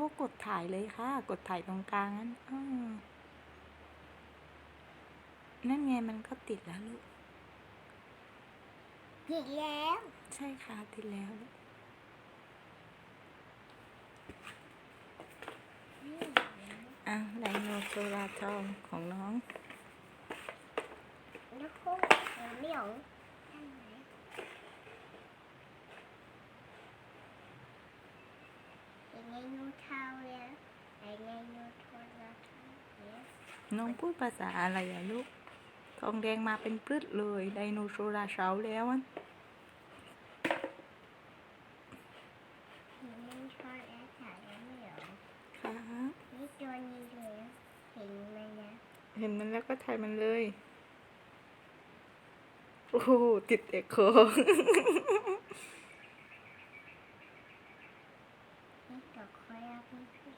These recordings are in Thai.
ก็กดถ่ายเลยค่ะ กดถ่ายตรงกลางนั้นอ้อนั่นไงมันก็ติดแล้วลูกผิดแล้ว ใช่ค่ะ ติดแล้วลูกอะไดโนเสาร์ทองของน้อง แล้วก็เหนียวใช่ไหมยัง ไงนูเท้าเนี่ยยังไงนูโทรศัพท์เนี่ยน้องพูดภาษาอะไรอะลูก ทองแดงมาเป็นพืชเลยไดโนเสาร์เสาร์แล้วอะยังไม่ชอบแอปถ่ายแล้วเหนียวค่ะนี่ตัวนี้เลยเห็นไหมนะเห็นมันแล้วก็ถ่ายมันเลย โอ้โหติดเอกคอ นี่ ตัวคอยเอาไปสิ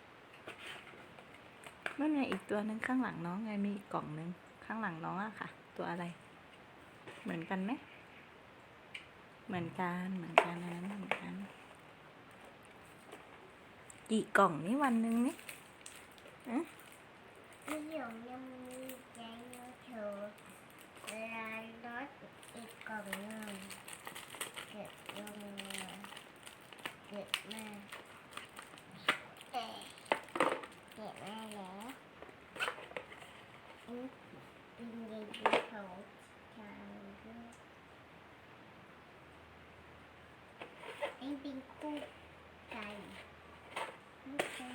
นั่นไงอีกตัวหนึ่งข้างหลังน้องไงมีอีกกล่องหนึ่งข้างหลังน้องอะค่ะ ตัวอะไร เหมือนกันไหมเหมือนกันเหมือนกันนะเหมือนกันกี่กล่องนี่วันหนึ่งนี่นี่เหนียวยังมีใจนูโชว์ลายรถอีกกล่องหนึ่งเก็บลงมาเก็บมาเอ๊ะเก็บมาแล้ว อืมอินเดียโชว์